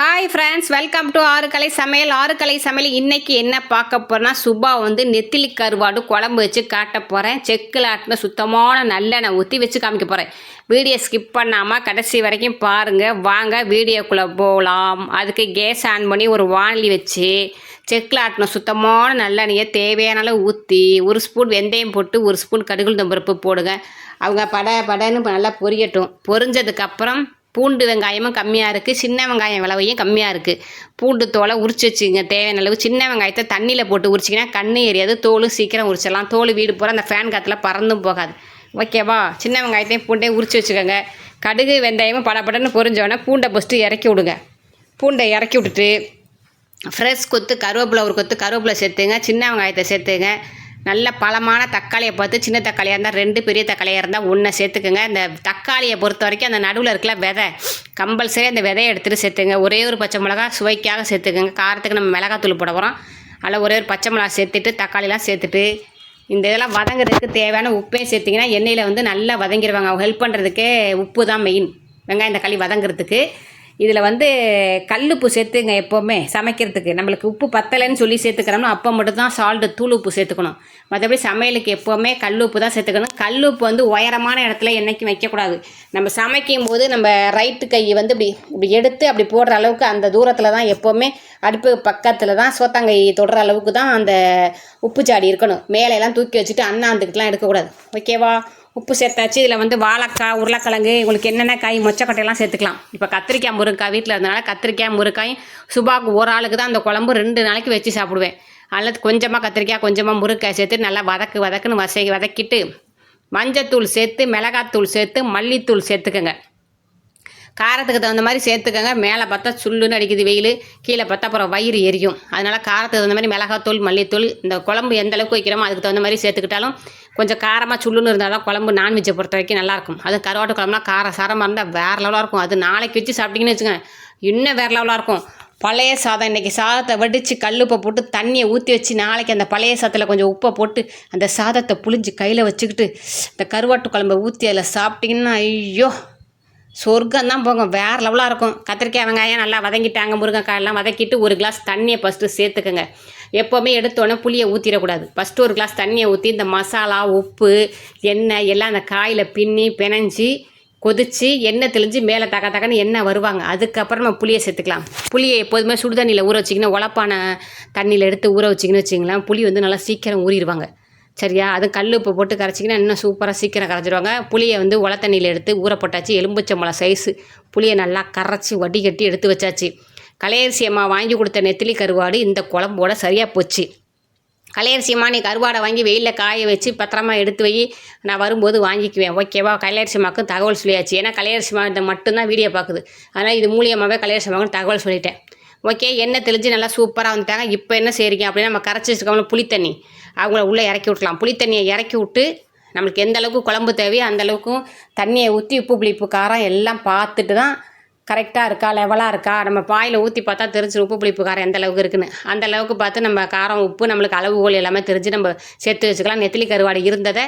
Hi friends welcome to ஆறுக்கலை சமையல். ஆறுக்கலை சமையல் இன்னைக்கு என்ன பார்க்க போறேன்னா சுபா வந்து நெத்திலி கருவாடு குழம்பு வச்சு காட்ட போகிறேன் செக்கில் ஆட்டின சுத்தமான நல்லெண்ணெய் ஊற்றி வச்சு காமிக்க போகிறேன் வீடியோ ஸ்கிப் பண்ணாமல் கடைசி வரைக்கும் பாருங்கள் வாங்க வீடியோக்குள்ளே போகலாம் அதுக்கு கேஸ் ஆன் பண்ணி ஒரு வானலி வச்சு செக்கில் ஆட்டின சுத்தமான நல்லெண்ணெயை தேவையான அளவு ஊற்றி ஒரு ஸ்பூன் வெந்தயம் போட்டு ஒரு ஸ்பூன் கடுகுள் பருப்பு போடுங்க. அவங்க பட படன்னு நல்லா பொரியட்டும். பொரிஞ்சதுக்கப்புறம் பூண்டு வெங்காயமும் கம்மியாக இருக்குது சின்ன வெங்காயம் விளவையும் கம்மியாக இருக்குது பூண்டு தோலை உரிச்சு வச்சுங்க தேவையான அளவு. சின்ன வெங்காயத்தை தண்ணியில் போட்டு உரிச்சிங்கன்னா கண்ணு எரியாது. தோல் சீக்கிரம் உரிச்சிடலாம். தோல் வீடு பூரா அந்த ஃபேன் காற்றுல பறந்தும் போகாது. ஓகேவா சின்ன வெங்காயத்தையும் பூண்டையும் உரிச்சு வச்சுக்கோங்க. கடுகு வெந்தயமும் படபடன்னு பொரிஞ்சோடனே பூண்டை ஃபஸ்ட்டு இறக்கி விடுங்க. பூண்டை இறக்கி விட்டுட்டு ஃப்ரெஷ் கொத்து கருவேப்பிலை ஒரு கொத்து கருவேப்பிலை சேர்த்துங்க. சின்ன வெங்காயத்தை சேர்த்துங்க. நல்ல பழமான தக்காளியை பார்த்து சின்ன தக்காளியாக இருந்தால் ரெண்டு பெரிய தக்காளியாக இருந்தால் ஒன்றை சேர்த்துக்குங்க. இந்த தக்காளியை பொறுத்த வரைக்கும் அந்த நடுவில் இருக்கல விதை கம்பல்சரி அந்த விதையை எடுத்துகிட்டு சேர்த்துங்க. ஒரே ஒரு பச்சை மிளகா சுவைக்காக சேர்த்துக்குங்க. காரத்துக்கு நம்ம மிளகாத்தூள் போட போகிறோம் அதில் ஒரே ஒரு பச்சை மிளகா சேர்த்துட்டு தக்காளிலாம் சேர்த்துட்டு இந்த இதெல்லாம் வதங்குறதுக்கு தேவையான உப்பே சேர்த்திங்கன்னா எண்ணெயில் வந்து நல்லா வதங்கிடுவாங்க அவங்க ஹெல்ப் பண்ணுறதுக்கே உப்பு தான் மெயின் வெங்காயம் தக்காளி வதங்குறதுக்கு. இதில் வந்து கல் உப்பு சேர்த்துங்க எப்போவுமே சமைக்கிறதுக்கு. நம்மளுக்கு உப்பு பத்தலைன்னு சொல்லி சேர்த்துக்கிறோம்னா அப்போ மட்டும்தான் சால்ட்டு தூள் உப்பு சேர்த்துக்கணும். மற்றபடி சமையலுக்கு எப்போவுமே கல் உப்பு தான் சேர்த்துக்கணும். கல் உப்பு வந்து உயரமான இடத்துல என்றைக்கும் வைக்கக்கூடாது. நம்ம சமைக்கும் போது நம்ம ரைட்டு கை வந்து இப்படி இப்படி எடுத்து அப்படி போடுற அளவுக்கு அந்த தூரத்தில் தான் எப்போவுமே அடுப்பு பக்கத்தில் தான் சோத்தாங்கை தொடுற அளவுக்கு தான் அந்த உப்பு சாடி இருக்கணும். மேலையெல்லாம் தூக்கி வச்சுட்டு அண்ணாந்துக்கிட்டலாம் எடுக்கக்கூடாது. ஓகேவா உப்பு சேர்த்தாச்சு. இதில் வந்து வாழைக்காய் உருளைக்கிழங்கு உங்களுக்கு என்னென்ன காய் மொச்சக்கட்டையெல்லாம் சேர்த்துக்கலாம். இப்போ கத்திரிக்காய் முருங்காய் வீட்டில் இருந்தனால கத்திரிக்காய் முருங்காயும் சுபாக்கு ஒரு ஆளுக்கு தான் அந்த குழம்பு ரெண்டு நாளைக்கு வச்சு சாப்பிடுவேன். அதில் கொஞ்சமாக கத்திரிக்காய் கொஞ்சமாக முருங்காய் சேர்த்து நல்லா வதக்கு வதக்குன்னு வசை வதக்கிட்டு மஞ்சத்தூள் சேர்த்து மிளகாத்தூள் சேர்த்து மல்லித்தூள் சேர்த்துக்கோங்க. காரத்துக்கு தகுந்த மாதிரி சேர்த்துக்கோங்க. மேலே பார்த்தா சுள்ளுன்னு அடிக்குது வெயில். கீழே பார்த்தா அப்புறம் வயிறு எரியும். அதனால் காரத்துக்கு தகுந்த மாதிரி மிளகாத்தூள் மல்லித்தூள் இந்த குழம்பு எந்த அளவுக்கு வைக்கிறோமோ அதுக்கு தகுந்த மாதிரி சேர்த்துக்கிட்டாலும் கொஞ்சம் காரமாக சுள்ளுன்னு இருந்தால் தான் குழம்பு நான்வெஜ்ஜை பொறுத்த வரைக்கும் நல்லாயிருக்கும். அது கருவாட்டு குழம்புலாம் காரம் சாரமாக இருந்தால் வேறு லெவலாக இருக்கும். அது நாளைக்கு வச்சு சாப்பிட்டீங்கன்னு வச்சுக்கோங்க. இன்னும் வேறு லெவலாக இருக்கும். பழைய சாதம் இன்றைக்கி சாதத்தை வடித்து கல்லுப்பை போட்டு தண்ணியை ஊற்றி வச்சு நாளைக்கு அந்த பழைய சாதத்தில் கொஞ்சம் உப்பை போட்டு அந்த சாதத்தை புளிஞ்சு கையில் வச்சுக்கிட்டு இந்த கருவாட்டு குழம்பை ஊற்றி அதில் சாப்பிட்டிங்கன்னா ஐயோ! சொர்க்கம் தான் போகும். வேறு லெவலாக இருக்கும். கத்திரிக்காய் வெங்காயம் நல்லா வதங்கிட்டாங்க முருங்கைக்காயெல்லாம் வதக்கிட்டு ஒரு கிளாஸ் தண்ணியை ஃபஸ்ட்டு சேர்த்துக்கோங்க. எப்போவுமே எடுத்தோடனே புளியை ஊற்றிடக்கூடாது ஃபஸ்ட்டு ஒரு கிளாஸ் தண்ணியை ஊற்றி இந்த மசாலா உப்பு எண்ணெய் எல்லாம் அந்த காயில் பின்னி பிணைஞ்சி கொதித்து எண்ணெய் தெளிஞ்சு மேலே தக்க தக்கன்னு எண்ணெய் வருவாங்க. அதுக்கப்புறம் நம்ம புளியை சேர்த்துக்கலாம். புளியை எப்போதுமே சுடு தண்ணியில் ஊற வச்சிங்கன்னா உழப்பான தண்ணியில் எடுத்து ஊற வச்சிங்கன்னு வச்சிங்களேன் புளி வந்து நல்லா சீக்கிரம் ஊறிடுவாங்க. சரியா? அது கல் உப்பு போட்டு கரைச்சிங்கன்னா இன்னும் சூப்பராக சீக்கிரம் கரைச்சிடுவாங்க புளியை வந்து உல தண்ணியில் எடுத்து ஊற போட்டாச்சு. எலும்புச்சம்பளம் சைஸு புளியை நல்லா கரைச்சி வடிகட்டி எடுத்து வச்சாச்சு. கலையரிசி அம்மா வாங்கி கொடுத்த நெத்திலி கருவாடு இந்த குழம்போட சரியாக போச்சு. கலையரிசி அம்மா நீ கருவாடை வாங்கி வெயிலில் காய வச்சு பத்திரமா எடுத்து வை. நான் வரும்போது வாங்கிக்குவேன். ஓகேவா கலையரிசி அம்மாவுக்கும் தகவல் சொல்லியாச்சு. ஏன்னா கலையரிசி அம்மா இந்த மட்டும்தான் வீடியோ பார்க்குது. அதனால் இது மூலியமாகவே கலையரசி அம்மாவுக்கு தகவல் சொல்லிட்டேன். ஓகே எண்ணெய் தெளிஞ்சு நல்லா சூப்பராக வந்துட்டாங்க. இப்போ என்ன செய்கிறீங்க அப்படின்னா நம்ம கரைச்சி வச்சுருக்கோம்ல புளித்தண்ணி. அவங்கள உள்ளே இறக்கி விட்லாம் புளித்தண்ணியை இறக்கி விட்டு நம்மளுக்கு எந்த அளவுக்கு குழம்பு தேவையோ அந்த அளவுக்கும் தண்ணியை ஊற்றி உப்பு புளிப்பு காரம் எல்லாம் பார்த்துட்டு தான் கரெக்டாக இருக்கா லெவலாக இருக்கா? நம்ம பாயில் ஊற்றி பார்த்தா தெரிஞ்சு உப்பு புளிப்பு காரம் எந்த அளவுக்கு இருக்குன்னு. அந்த அளவுக்கு பார்த்து நம்ம காரம் உப்பு நம்மளுக்கு அளவுகோல் எல்லாமே தெரிஞ்சு நம்ம சேர்த்து வச்சுக்கலாம். நெத்திலி கருவாடு இருந்ததை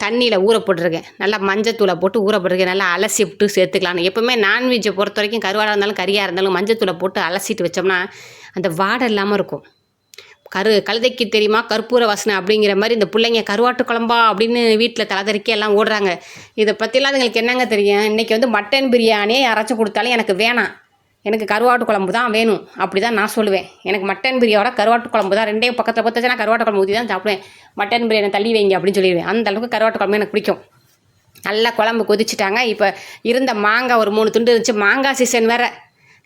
தண்ணியில் ஊற போட்டிருக்கேன் நல்லா மஞ்சத்தூளை போட்டு ஊற போட்டிருக்கேன் நல்லா அலசி விட்டு சேர்த்துக்கலாம் எப்போவுமே நான்வெஜ்ஜை பொறுத்த வரைக்கும் கருவாடாக இருந்தாலும் கறியாக இருந்தாலும் மஞ்சத்தூளை போட்டு அலசிட்டு வச்சோம்னா அந்த வாடை இல்லாமல் இருக்கும். கரு கழுதைக்கு தெரியுமா? கற்பூர வாசனை அப்படிங்கிற மாதிரி இந்த பிள்ளைங்க கருவாட்டு குழம்பா அப்படின்னு வீட்டில் தலைதறிக்கி எல்லாம் ஓடுறாங்க. இதை பற்றிலாம் அதுங்களுக்கு என்னங்க தெரியும்? இன்றைக்கி வந்து மட்டன் பிரியாணியே யாராச்சும் கொடுத்தாலும் எனக்கு வேணாம். எனக்கு கருவாட்டு குழம்பு தான் வேணும். அப்படி தான் நான் சொல்லுவேன். எனக்கு மட்டன் பிரியாவோட கருவாட்டு குழம்பு தான். ரெண்டே பக்கத்தில் பத்து நான் கருவாட்டு குழம்பு ஊற்றி தான் சாப்பிடுவேன். மட்டன் பிரியாணி தள்ளி வைங்க அப்படின்னு சொல்லிடுவேன். அந்த அளவுக்கு கருவாட்டு குழம்பு எனக்கு பிடிக்கும். நல்லா குழம்பு கொதிச்சிட்டாங்க. இப்போ இருந்த மாங்காய் ஒரு மூணு துண்டு இருந்துச்சு. மாங்காய் சீசன் வேறு.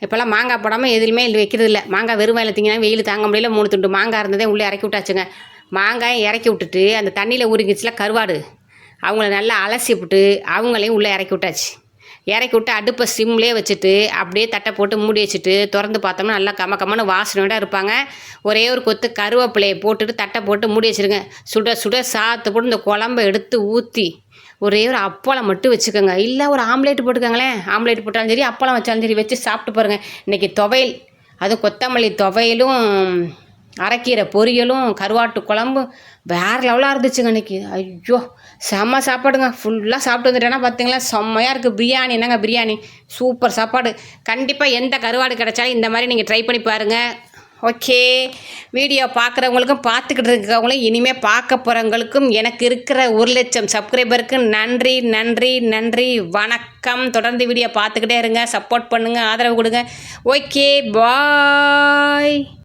இப்போல்லாம் மாங்காய் போடாமல் எதுலையுமே இல்லை வைக்கிறது இல்லை. மாங்காய் வெறும் வாயில் திங்கினா வெயில் தாங்க முடியல. மூணு துண்டு மாங்காய் இருந்ததே உள்ளே இறக்கி விட்டாச்சுங்க. மாங்காயை இறக்கி விட்டுட்டு அந்த தண்ணியில் ஊறிக்கிச்சுல கருவாடு. அவங்கள நல்லா அலசி விட்டு அவங்களையும் உள்ளே இறக்கி விட்டாச்சு. இறக்கி விட்டு அடுப்பை சிம்லேயே வச்சுட்டு அப்படியே தட்டை போட்டு மூடி வச்சுட்டு திறந்து பார்த்தோம்னா நல்லா கம கம்மன்னு வாசனையோட இருப்பாங்க. ஒரே ஒரு கொத்து கருவேப்பிலையை போட்டுட்டு தட்டை போட்டு மூடி வச்சுருங்க. சுட சுட சாத்து போட்டு இந்த குழம்ப எடுத்து ஊற்றி ஒரே ஒரு அப்பளம் மட்டும் வச்சுக்கோங்க. இல்லை ஒரு ஆம்லேட் போட்டுக்கோங்களேன். ஆம்லேட் போட்டாலும் சரி அப்பளம் வச்சாலும் சரி வச்சு சாப்பிட்டு பாருங்கள் இன்றைக்கி துவையல். அதுவும் கொத்தமல்லி துவையலும் அரைக்கீரை பொரியலும் கருவாட்டு குழம்பும் வேறு லெவலாக இருந்துச்சுங்க அன்றைக்கி ஐயோ செம்ம சாப்பாடுங்க. ஃபுல்லாக சாப்பிட்டு வந்துட்டேன்னா பார்த்தீங்களா செம்மையாக இருக்குது பிரியாணி என்னங்க பிரியாணி? சூப்பர் சாப்பாடு. கண்டிப்பாக எந்த கருவாடு கிடைச்சாலும் இந்த மாதிரி நீங்கள் ட்ரை பண்ணி பாருங்கள் ஓகே வீடியோ பார்க்குறவங்களுக்கும் பார்த்துக்கிட்டு இருக்கிறவங்களும் இனிமேல் பார்க்க போகிறவங்களுக்கும் எனக்கு இருக்கிற ஒரு லட்சம் சப்ஸ்கிரைபருக்கு நன்றி நன்றி நன்றி. வணக்கம். தொடர்ந்து வீடியோ பார்த்துக்கிட்டே இருங்க. சப்போர்ட் பண்ணுங்கள் ஆதரவு கொடுங்க. Okay bye